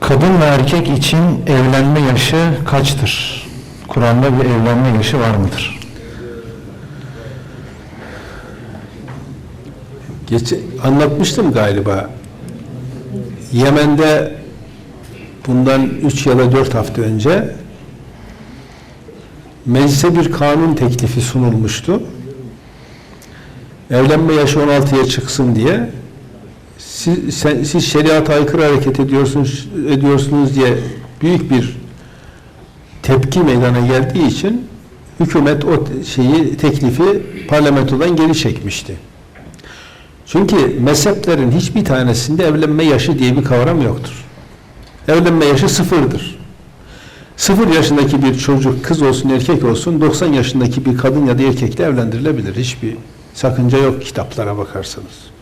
Kadın ve erkek için evlenme yaşı kaçtır? Kur'an'da bir evlenme yaşı var mıdır? Geç, anlatmıştım galiba. Yemen'de bundan 3 ya da 4 hafta önce meclise bir kanun teklifi sunulmuştu. Evlenme yaşı 16'ya çıksın diye siz, sen, siz şeriata aykırı hareket ediyorsunuz ediyorsunuz diye büyük bir tepki meydana geldiği için hükümet o şeyi teklifi parlamentodan geri çekmişti. Çünkü mezheplerin hiçbir tanesinde evlenme yaşı diye bir kavram yoktur. Evlenme yaşı sıfırdır. Sıfır yaşındaki bir çocuk kız olsun erkek olsun 90 yaşındaki bir kadın ya da erkekle evlendirilebilir. Hiçbir sakınca yok kitaplara bakarsanız.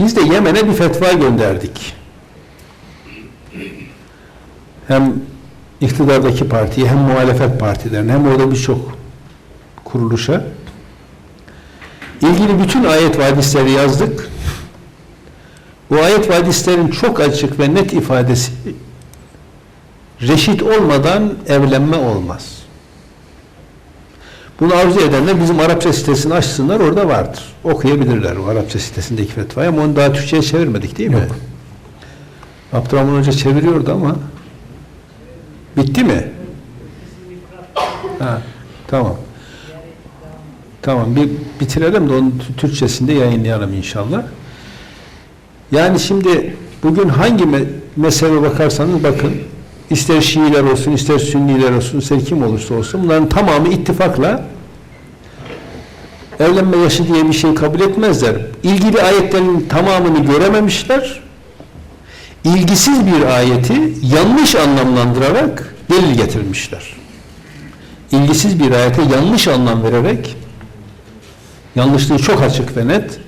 Biz de Yemen'e bir fetva gönderdik. Hem iktidardaki partiye hem muhalefet partilerine hem orada birçok kuruluşa ilgili bütün ayet ve hadisleri yazdık. Bu ayet ve hadislerin çok açık ve net ifadesi reşit olmadan evlenme olmaz. Bunu arzu edenler bizim Arapça sitesini açsınlar orada vardır. Okuyabilirler o Arapça sitesindeki fetvayı ama onu daha Türkçe'ye çevirmedik değil mi? Yok. Abdurrahman Hoca çeviriyordu ama bitti mi? Ha, tamam. Tamam bir bitirelim de onun Tü- Türkçesinde yayınlayalım inşallah. Yani şimdi bugün hangi me mezhebe bakarsanız bakın ister Şiiler olsun ister Sünniler olsun ister kim olursa olsun bunların tamamı ittifakla evlenme yaşı diye bir şey kabul etmezler. İlgili ayetlerin tamamını görememişler. İlgisiz bir ayeti yanlış anlamlandırarak delil getirmişler. İlgisiz bir ayete yanlış anlam vererek yanlışlığı çok açık ve net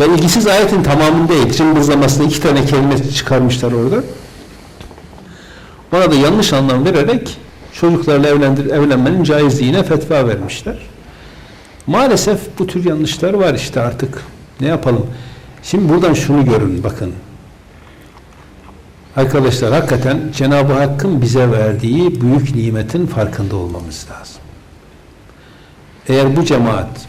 ve ilgisiz ayetin tamamını değil, cımbızlamasına iki tane kelime çıkarmışlar orada. Ona da yanlış anlam vererek çocuklarla evlendir, evlenmenin caizliğine fetva vermişler. Maalesef bu tür yanlışlar var işte artık. Ne yapalım? Şimdi buradan şunu görün bakın. Arkadaşlar hakikaten Cenab-ı Hakk'ın bize verdiği büyük nimetin farkında olmamız lazım. Eğer bu cemaat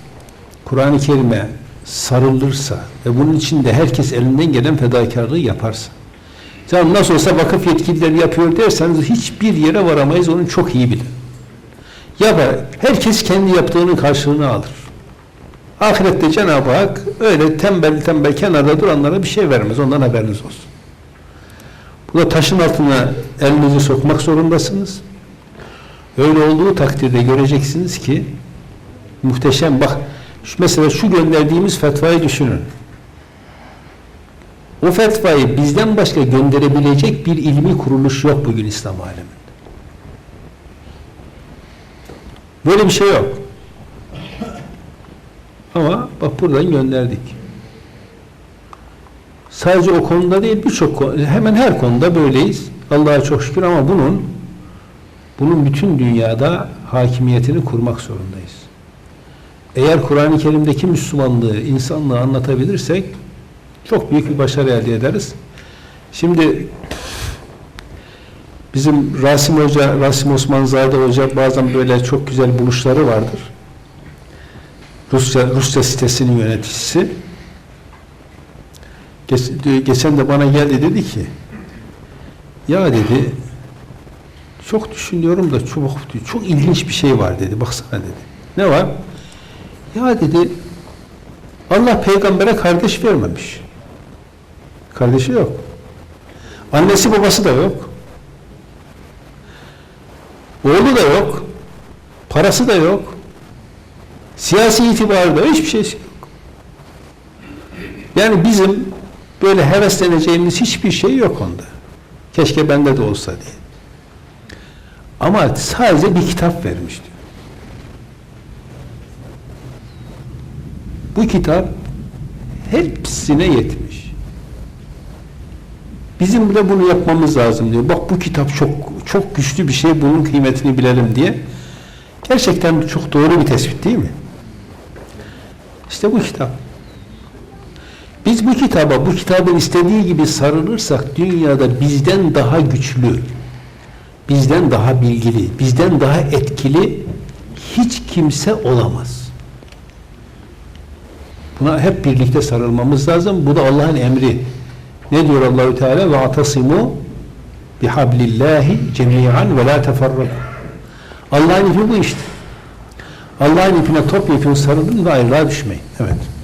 Kur'an-ı Kerim'e sarılırsa ve bunun için de herkes elinden gelen fedakarlığı yaparsa canım nasıl olsa vakıf yetkilileri yapıyor derseniz hiçbir yere varamayız onu çok iyi bilin. Yapar. Herkes kendi yaptığının karşılığını alır. Ahirette Cenab-ı Hak öyle tembel tembel kenarda duranlara bir şey vermez. Ondan haberiniz olsun. Burada taşın altına elinizi sokmak zorundasınız. Öyle olduğu takdirde göreceksiniz ki muhteşem bak mesela şu gönderdiğimiz fetvayı düşünün. O fetvayı bizden başka gönderebilecek bir ilmi kuruluş yok bugün İslam aleminde. Böyle bir şey yok. Ama bak buradan gönderdik. Sadece o konuda değil birçok hemen her konuda böyleyiz. Allah'a çok şükür ama bunun bunun bütün dünyada hakimiyetini kurmak zorundayız. Eğer Kur'an-ı Kerim'deki Müslümanlığı, insanlığı anlatabilirsek çok büyük bir başarı elde ederiz. Şimdi bizim Rasim Hoca, Rasim Osmanzade Hoca bazen böyle çok güzel buluşları vardır. Rusça, Rusça sitesinin yöneticisi. Geç- geçen de bana geldi dedi ki ya dedi çok düşünüyorum da çok çok ilginç bir şey var dedi. Baksana dedi. Ne var? Ya dedi Allah peygambere kardeş vermemiş. Kardeşi yok. Annesi babası da yok. Oğlu da yok. Parası da yok. Siyasi itibarı da hiçbir şey yok. Yani bizim böyle hevesleneceğimiz hiçbir şey yok onda. Keşke bende de olsa diye. Ama sadece bir kitap vermiş diyor. Bu kitap hepsine yetmiş. Bizim de bunu yapmamız lazım diyor. Bak bu kitap çok çok güçlü bir şey, bunun kıymetini bilelim diye. Gerçekten çok doğru bir tespit değil mi? İşte bu kitap. Biz bu kitaba, bu kitabın istediği gibi sarılırsak dünyada bizden daha güçlü, bizden daha bilgili, bizden daha etkili hiç kimse olamaz. Buna hep birlikte sarılmamız lazım. Bu da Allah'ın emri. Ne diyor Allahü Teala? Ve atasimu bihablillahi cemiyan ve la teferraku. Allah'ın ipi bu işte. Allah'ın ipine topyekun sarılın ve ayrılığa düşmeyin. Evet.